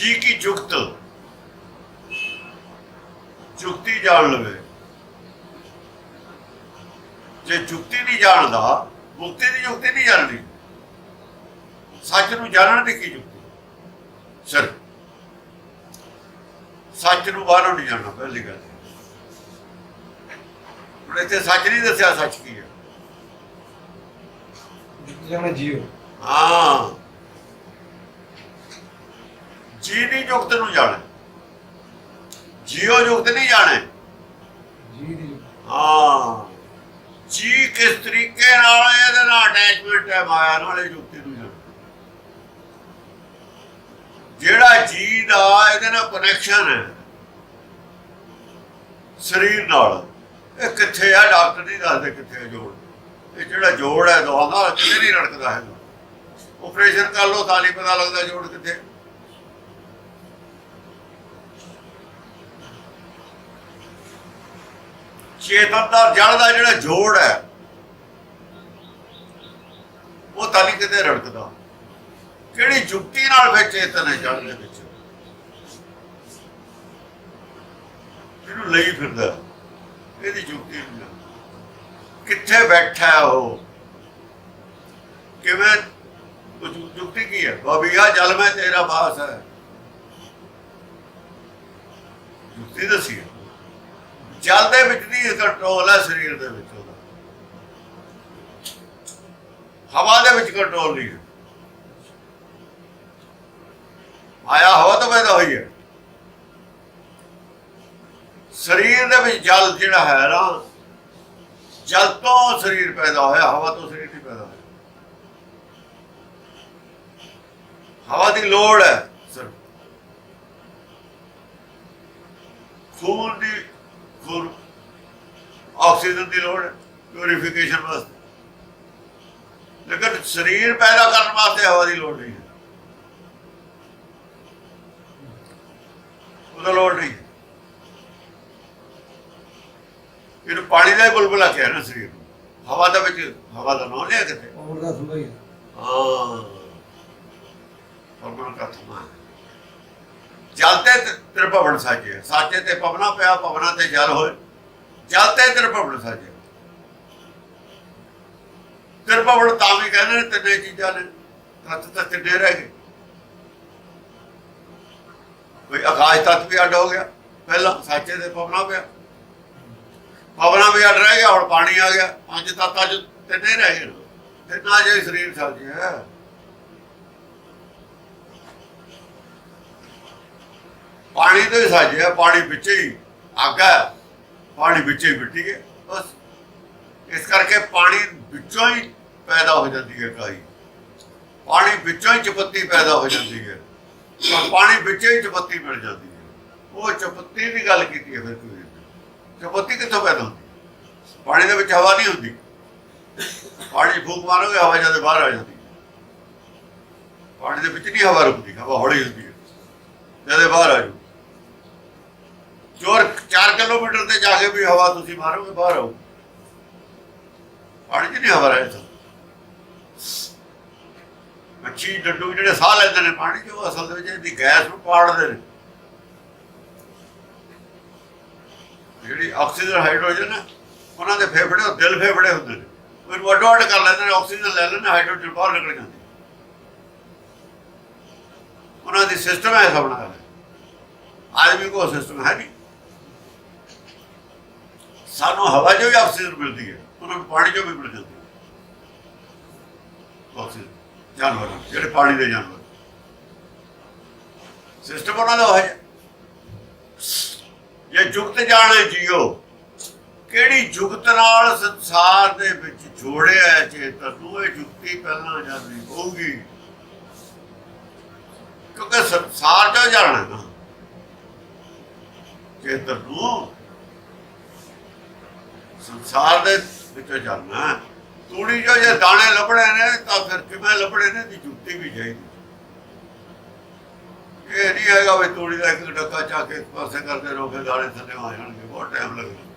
ਜੀ ਕੀ ਜੁਗਤ? ਜੁਗਤੀ ਜਾਣ ਲਵੇ। ਜੇ ਜੁਗਤੀ ਨਹੀਂ ਜਾਣਦਾ ਮੁਕਤੀ ਦੀ ਜੁਗਤੀ ਨਹੀਂ ਜਾਣਦੀ। ਸੱਚ ਨੂੰ ਜਾਣਨ ਦੀ ਕੀ ਜੁਗਤੀ? ਸਰ। ਸੱਚ ਨੂੰ ਬਾਹਰੋਂ ਨਹੀਂ ਜਾਣਨਾ ਪਹਿਲੀ ਗੱਲ। ਹੁਣ ਇੱਥੇ ਸੱਚ ਨਹੀਂ ਦੱਸਿਆ ਸੱਚ ਕੀ ਹੈ ਜਾਣਾ ਜੀਓ। ਹਾਂ। ਜੀ ਦੀ ਜੁਗਤ ਨੂੰ ਜਾਣੇ। ਜੀਓ ਜੁਗਤ ਨਹੀਂ ਜਾਣੇ। ਜੀ ਦੀ ਹਾਂ। ਜੀ ਕਿਸ ਤਰੀਕੇ ਨਾਲ ਇਹਦੇ ਨਾਲ ਅਟੈਚਮੈਂਟ ਹੈ ਮਾਇਆ ਨਾਲ ਇਹ ਜੁਗਤੀ ਨੂੰ ਜਾਣੇ। ਜਿਹੜਾ ਜੀ ਦਾ ਇਹਦੇ ਨਾਲ ਕਨੈਕਸ਼ਨ ਹੈ ਸਰੀਰ ਨਾਲ ਇਹ ਕਿੱਥੇ ਆ? ਡਾਕਟਰ ਨਹੀਂ ਦੱਸਦੇ ਕਿੱਥੇ ਜੋੜ। ਇਹ ਜਿਹੜਾ ਜੋੜ ਹੈ ਦੋਹਾਂ ਦਾ ਕਿਤੇ ਨਹੀਂ ਰੜਕਦਾ ਹੈ ਆਪਰੇਸ਼ਨ ਕਰ ਲੋ ਤਾਂ ਨਹੀਂ ਪਤਾ ਲੱਗਦਾ ਜੋੜ ਕਿੱਥੇ। ਚੇਤਨ ਦਾ ਜਲ ਦਾ ਜਿਹੜਾ ਜੋੜ ਹੈ, ਉਹ ਤਾਂ ਨਹੀਂ ਕਿਤੇ ਰੜਕਦਾ। ਕਿਹੜੀ ਜੁਗਤੀ ਨਾਲ ਫਿਰ ਚੇਤਨ ਹੈ ਜੜ ਦੇ ਵਿੱਚ? ਇਹਨੂੰ ਲਈ ਫਿਰਦਾ ਇਹਦੀ ਜੁਗਤੀ ਨਹੀਂ ਕਿੱਥੇ ਬੈਠਾ ਉਹ? ਕਿਵੇਂ? ਉਹ ਜੁਗਤੀ ਕੀ ਹੈ? ਬਾਬੀਆ ਜਲ ਮੈਂ ਤੇਰਾ ਬਾਸ ਹੈ। ਜੁਗਤੀ ਦੱਸੀ ਹੈ। ਜਲ ਦੇ ਵਿੱਚ ਦੀ ਕੰਟਰੋਲ ਹੈ ਸਰੀਰ ਦੇ ਵਿੱਚ ਉਹਦਾ। ਹਵਾ ਦੇ ਵਿੱਚ ਕੰਟਰੋਲ ਨਹੀਂ ਹੈ। ਆਇਆ ਹਵਾ ਤੋਂ ਪੈਦਾ ਹੋਈ ਹੈ। ਸਰੀਰ ਦੇ ਵਿੱਚ ਜਲ ਜਿਹੜਾ ਹੈ ਨਾ, ਜਲ ਤੋਂ ਸਰੀਰ ਪੈਦਾ ਹੋਇਆ, ਹਵਾ ਤੋਂ ਸਰੀਰ ਨਹੀਂ ਪੈਦਾ ਹੋਇਆ। ਹਵਾ ਦੀ ਲੋੜ ਹੈ ਸਿਰਫ। ਖੂਨ ਦੀ ਖੂਨ ਆਕਸੀਜਨ ਦੀ ਲੋੜ ਹੈ ਪਿਉਰੀਫਿਕੇਸ਼ਨ ਵਾਸਤੇ। ਲੇਕਿਨ ਸਰੀਰ ਪੈਦਾ ਕਰਨ ਵਾਸਤੇ ਹਵਾ ਦੀ ਲੋੜ ਨਹੀਂ ਹੈ। ਉਹਦਾ ਲੋੜ ਨਹੀਂ। ਹੈ। ਇਹਨੂੰ ਪਾਣੀ ਦਾ ਬੁਲਬੁਲਾ ਕਿਹਾ ਨਾ ਸਰੀਰ ਹਵਾ ਦਾ ਵਿੱਚ ਹਵਾ ਦਾ ਨਾਂ ਲਿਆ ਕਿਤੇ। ਔਰ ਦਾ ਸੁਭਾ ਹੀ। ਹੈ। ਹਾਂ ਪਵਨ ਕਥਮਾ ਜਲ ਤੇ ਤ੍ਰਿਭਵਨ ਸਾਜੇ। ਸਾਜੇ ਤੇ ਪਵਨਾ ਪਿਆ ਪਵਨਾ ਤੇ ਜਲ ਹੋਏ। ਜਲ ਤੇ ਤ੍ਰਿਭਵਨ ਸਾਜੇ। ਤ੍ਰਿਭਵਨ ਤਾਂ ਵੀ ਕਹਿੰਦੇ ਨੇ ਤਿੰਨੇ ਚੀਜ਼ਾਂ ਨੇ। ਤੱਤ ਤਾਂ ਤਿੰਨੇ ਰਹਿ ਗਏ। ਕੋਈ ਆਕਾਸ਼ ਤੱਤ ਵੀ ਅੱਡ ਹੋ ਗਿਆ। ਪਹਿਲਾਂ ਸਾਜੇ ਤੇ ਪਵਨਾ ਪਿਆ। ਪਵਨਾ ਵੀ ਅੱਡ ਰਹਿ ਗਿਆ, ਹੁਣ ਪਾਣੀ ਆ ਗਿਆ। ਪੰਜ ਤੱਤਾਂ ਚ ਤਿੰਨੇ ਰਹਿ ਗਏ। ਤੇ ਜੇ ਸਰੀਰ ਸਾਜਿਆ ਪਾਣੀ ਤੋਂ ਹੀ ਸਾਜਿਆ ਪਾਣੀ ਵਿੱਚ ਹੀ, ਅੱਗ ਹੈ। ਪਾਣੀ ਵਿੱਚ ਹੀ ਮਿੱਟੀ ਹੈ ਬਸ ਇਸ ਕਰਕੇ ਪਾਣੀ ਵਿੱਚੋਂ ਹੀ ਪੈਦਾ ਹੋ ਜਾਂਦੀ ਹੈ ਕਾਈ। ਪਾਣੀ ਵਿੱਚੋਂ ਹੀ ਚਪੱਤੀ ਪੈਦਾ ਹੋ ਜਾਂਦੀ ਹੈ। ਔਰ ਪਾਣੀ ਵਿੱਚ ਹੀ ਚਪੱਤੀ ਮਿਲ ਜਾਂਦੀ ਹੈ। ਉਹ ਚਪੱਤੀ ਦੀ ਗੱਲ ਕੀਤੀ ਹੈ ਫਿਰ ਕੋਈ ਚਪੱਤੀ ਕਿੱਥੋਂ ਪੈਦਾ ਹੁੰਦੀ ਪਾਣੀ ਦੇ ਵਿੱਚ ਹਵਾ ਨਹੀਂ ਹੁੰਦੀ। ਪਾਣੀ 'ਚ ਫੂਕ ਮਾਰੋਗੇ, ਹਵਾ ਜਦ ਬਾਹਰ ਆ ਜਾਂਦੀ ਪਾਣੀ ਦੇ ਵਿੱਚ ਨਹੀਂ ਹਵਾ ਰੁਕਦੀ, ਹਵਾ ਹੌਲੀ ਹੁੰਦੀ ਹੈ। ਜਦ ਬਾਹਰ ਆ ਜੂ ਚੋਰ 4 ਕਿਲੋਮੀਟਰ ਤੇ ਜਾ ਕੇ ਵੀ ਹਵਾ ਤੁਸੀਂ ਮਾਰੋਗੇ, ਬਾਹਰ ਆਓ। ਪਾਣੀ 'ਚ ਨਹੀਂ ਹਵਾ ਰਹਿ ਸਕਦੀ। ਮੱਛੀ, ਡੱਡੂ ਜਿਹੜੇ ਸਾਹ ਲੈਂਦੇ ਨੇ ਪਾਣੀ 'ਚ, ਉਹ ਅਸਲ ਦੇ ਵਿੱਚ ਇਹਦੀ ਗੈਸ ਨੂੰ ਪਾੜਦੇ ਨੇ। ਜਿਹੜੀ ਆਕਸੀਜਨ, ਹਾਈਡਰੋਜਨ ਹੈ, ਉਹਨਾਂ ਦੇ ਫੇਫੜੇ, ਉਹ ਦਿਲ ਫੇਫੜੇ ਹੁੰਦੇ ਨੇ। ਉਹ ਇਹਨੂੰ ਅੱਡੋ ਅੱਡ ਕਰ ਲੈਂਦੇ ਨੇ, ਆਕਸੀਜਨ ਲੈ ਲੈਂਦੇ ਹਾਈਡਰੋਜਨ ਬਾਹਰ ਨਿਕਲ ਜਾਂਦੀ ਉਹਨਾਂ ਦੀ ਸਿਸਟਮ ਹੈ ਸਭ ਨਾਲ। ਆਦਮੀ ਕੋ ਸਿਸਟਮ ਹੈ ਨਹੀਂ। ਸਾਨੂੰ ਹਵਾ ਚੋਂ ਵੀ ਆਕਸੀਜਨ ਮਿਲਦੀ ਹੈ ਉਹਨਾਂ ਪਾਣੀ ਚੋਂ ਵੀ ਮਿਲ ਜਾਂਦੀ ਹੈ। ਆਕਸੀਜਨ, ਜਾਨਵਰ, ਜਿਹੜੇ ਪਾਣੀ ਦੇ ਜਾਨਵਰ। ਸਿਸਟਮ ਉਹਨਾਂ ਦਾ ਹੈ। ਇਹ ਜੁਗਤ ਜਾਣੇ ਜੀਓ, ਕਿਹੜੀ ਜੁਗਤ ਨਾਲ ਸੰਸਾਰ ਦੇ ਵਿੱਚ ਜੋੜਿਆ ਹੈ ਚੇਤਨ ਨੂੰ, ਇਹ ਜੁਗਤੀ ਪਹਿਲਾਂ ਜਾਂਦੀ ਹੋਊਗੀ। ਕਿਉਂਕਿ ਸੰਸਾਰ ਚੋਂ ਜਾਣਾ ਨਾ ਚੇਤਨ ਨੂੰ ਸੰਸਾਰ ਦੇ ਵਿੱਚੋਂ ਜਾਣਾ ਤੂੜੀ ਜੋ ਜੇ ਦਾਣੇ ਲੱਭਣੇ ਨੇ, ਤਾਂ ਫਿਰ ਕਿਵੇਂ ਲੱਭਣੇ ਨੇ? ਦੀ ਜੁਗਤੀ ਵੀ ਚਾਹੀਦੀ ਇਹ ਨਹੀਂ ਹੈਗਾ ਵੀ ਤੂੜੀ ਦਾ ਇੱਕ ਡੱਕਾ ਚਾ ਕੇ ਇੱਕ ਪਾਸੇ ਕਰਦੇ ਰਹੋ ਫਿਰ ਦਾਣੇ ਥੱਲੇ ਆ ਜਾਣਗੇ, ਬਹੁਤ ਟਾਈਮ ਲੱਗਦਾ।